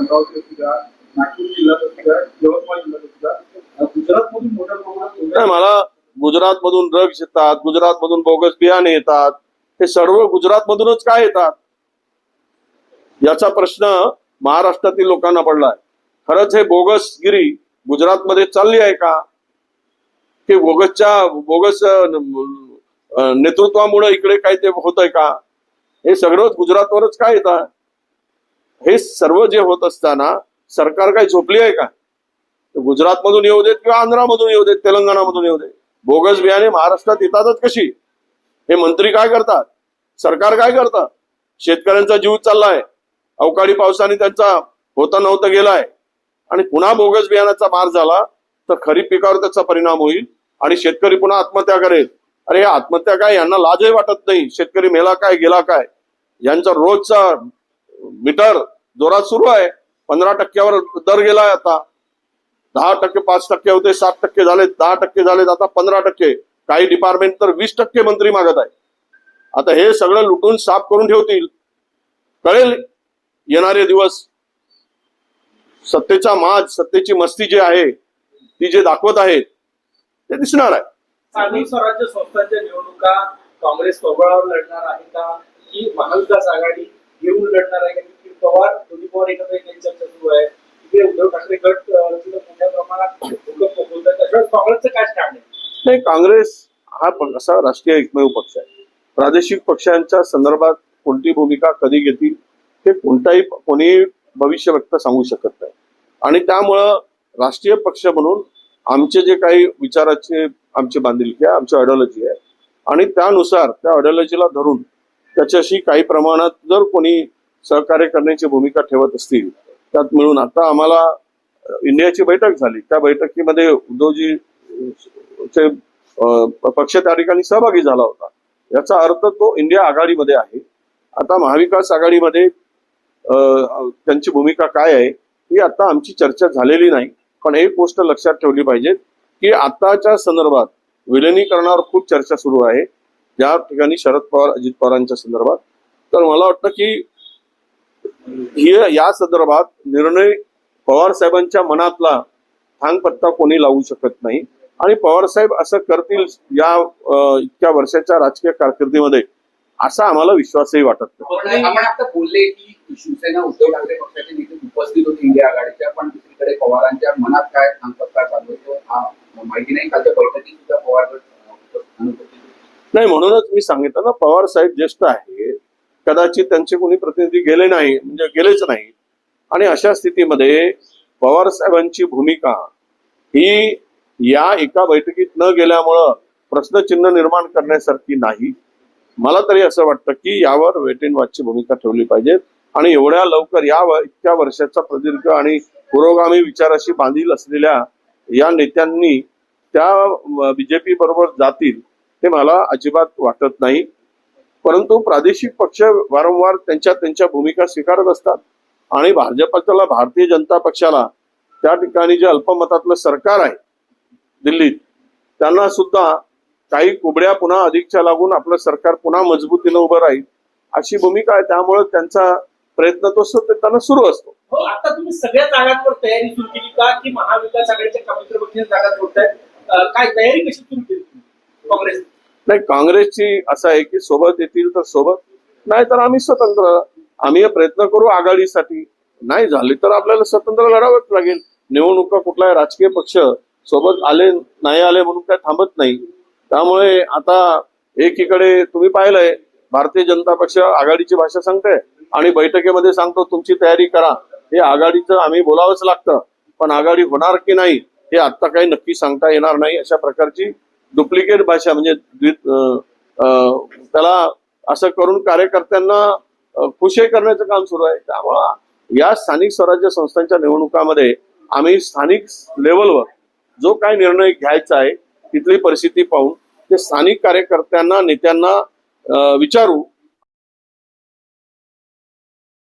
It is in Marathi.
अमरावती असू नागपूर जिल्ह्यात यवतमाळ जिल्ह्यात गुजरात मधून मोठ्या प्रमाणात मला गुजरात मधून ड्रग्ज येतात गुजरात मधून बोगस बियाणे येतात हे सर्व गुजरात मधूनच काय येतात? याचा प्रश्न महाराष्ट्रातील लोकांना पडलाय. खरंच हे बोगसगिरी गुजरातमध्ये चालली आहे का? की बोगसच्या बोगस नेतृत्वामुळे इकडे काय ते होत आहे का? हे सगळं गुजरातवरच काय येतं हे सर्व जे होत असताना सरकार काय झोपली आहे का? गुजरात मधून येऊ देत किंवा आंध्रामधून येऊ देत तेलंगणामधून येऊ देत? बोगस बियाणे महाराष्ट्रात येतातच कशी? हे मंत्री काय करतात? सरकार काय करतं? शेतकऱ्यांचा जीव चाललाय. अवकाळी पावसाने त्यांचा होता नव्हता गेलाय. आणि पुन्हा बोगस बियाण्याचा मार झाला तर खरीप पिकावर त्याचा परिणाम होईल आणि शेतकरी पुन्हा आत्महत्या करेल. अरे आत्महत्या काय? यांना लाजही वाटत नाही. शेतकरी मेला काय गेला काय? यांचा रोजचा मीटर जोरात सुरू आहे. पंधरा टक्क्यावर दर गेलाय आता. दहा टक्के पाच टक्के होते सात टक्के झाले दहा टक्के झालेत आता पंधरा टक्के. काही डिपार्टमेंट तर वीस टक्के मंत्री मागत आहे. आता हे सगळं लुटून साफ करून ठेवतील. कळेल येणारे दिवस. सत्तेचा माज सत्तेची मस्ती जी आहे ती जे दाखवत आहेत ते दिसणार आहे. स्थानिक स्वराज्य संस्थांच्या निवडणुका काँग्रेस स्वबळावर लढणार आहे का? की महाविकास आघाडी घेऊन लढणार आहे का की पवार दोन्ही पवार एकत्र येण्याची चर्चा सुरू आहे तिथे उद्धव ठाकरे गट अं, तिथं मोठ्या प्रमाणात भूकंप बोलतात त्याच्यावर काँग्रेसचं काय स्टँड नाही काँग्रेस हा असा राष्ट्रीय एकमेव पक्ष आहे. प्रादेशिक पक्षांच्या संदर्भात कोणती भूमिका कधी घेतील हे कोणताही कोणी भविष्य व्यक्त सांगू शकत नाही. आणि त्यामुळं राष्ट्रीय पक्ष म्हणून आमचे जे काही विचाराचे आमची बांधिलकी आहे आमची आयडिओलॉजी आहे. आणि त्यानुसार त्या आयडिओलॉजीला धरून त्याच्याशी काही प्रमाणात जर कोणी सहकार्य करण्याची भूमिका ठेवत असतील त्यात मिळून आता आम्हाला इंडियाची बैठक झाली. त्या बैठकीमध्ये उद्धवजी चे पक्ष त्या ठिकाणी सहभागी झाला होता. याचा अर्थ तो इंडिया आघाडीमध्ये आहे. आता महाविकास आघाडीमध्ये त्यांची भूमिका काय आहे ही आता आमची चर्चा झालेली नाही. पण एक गोष्ट लक्षात ठेवली पाहिजे की आताच्या संदर्भात विलिनीकरणावर खूप चर्चा सुरू आहे. ज्या ठिकाणी शरद पवार अजित पवारांच्या संदर्भात. तर मला वाटतं की या संदर्भात निर्णय पवार साहेबांच्या मनातला थांगपत्ता कोणी लावू शकत नाही. आणि पवार साहेब असं करतील या इतक्या वर्षाच्या राजकीय कारकिर्दीमध्ये असा आम्हाला विश्वासही वाटत नाही. आपण आता बोलले की शिवसेना उद्धव ठाकरे पक्षाचे नेते उपस्थित होते इंडिया आघाडीच्या पण दुसरीकडे पवारांच्या मनात काय सांगपत्ता चालू आहे तो हा माहिती नाही. कालच्या बैठकीत सुद्धा पवार होते. नाही म्हणूनच मी सांगितलं ना पवार साहेब ज्येष्ठ आहे कदाचित त्यांचे कोणी प्रतिनिधी गेले नाही म्हणजे गेलेच नाही आणि अशा स्थितीमध्ये पवार साहेबांची भूमिका ही या एका बैठकीत न गेल्यामुळं प्रश्नचिन्ह निर्माण करण्यासारखी नाही. मला तरी असं वाटतं की यावर वेट अँड वॉचची भूमिका ठेवली पाहिजे आणि एवढ्या लवकर या इतक्या वर्षाचा प्रदीर्घ आणि पुरोगामी विचाराशी बांधील असलेल्या या नेत्यांनी त्या बीजेपी बरोबर जातील हे मला अजिबात वाटत नाही. परंतु प्रादेशिक पक्ष वारंवार त्यांच्या त्यांच्या भूमिका स्वीकारत असतात. आणि भाजपला भारतीय जनता पक्षाला त्या ठिकाणी जे अल्पमतातलं सरकार आहे दिल्लीत त्यांना सुद्धा काही कुबड्या पुन्हा अधिकच्या लागून आपलं सरकार पुन्हा मजबूतीनं उभं राहील अशी भूमिका आहे. त्यामुळे त्यांचा प्रयत्न तो सतत त्यांना सुरू असतो. हो आता तुम्ही सगळ्या जागांवर तयारी सुरू केली का? की महाविकास आघाडीच्या जागा काय तयारी कशी सुरू केली? काँग्रेस नाही काँग्रेसची असं आहे की सोबत येतील तर सोबत नाही तर आम्ही स्वतंत्र आम्ही प्रयत्न करू आघाडीसाठी. नाही झाले तर आपल्याला स्वतंत्र लढावंच लागेल. निवडणुका कुठलाही राजकीय पक्ष सोबत आले नाही आले म्हणून काय थांबत नाही. त्यामुळे आता एकीकडे तुम्ही पाहिलंय भारतीय जनता पक्ष आघाडीची भाषा सांगते आणि बैठकीमध्ये सांगतो तुमची तयारी करा. हे आघाडीचं आम्ही बोलावंच लागतं पण आघाडी होणार की नाही हे आता काही नक्की सांगता येणार नाही अशा प्रकारची डुप्लिकेट भाषा म्हणजे द्वि- त्याला असं करून कार्यकर्त्यांना खुशे करण्याचं काम सुरू आहे. त्यामुळं या स्थानिक स्वराज्य संस्थांच्या निवडणुकामध्ये आम्ही स्थानिक लेवलवर जो काय निर्णय घ्यायचा आहे तिथली परिस्थिती पाहून ते स्थानिक कार्यकर्त्यांना नेत्यांना विचारू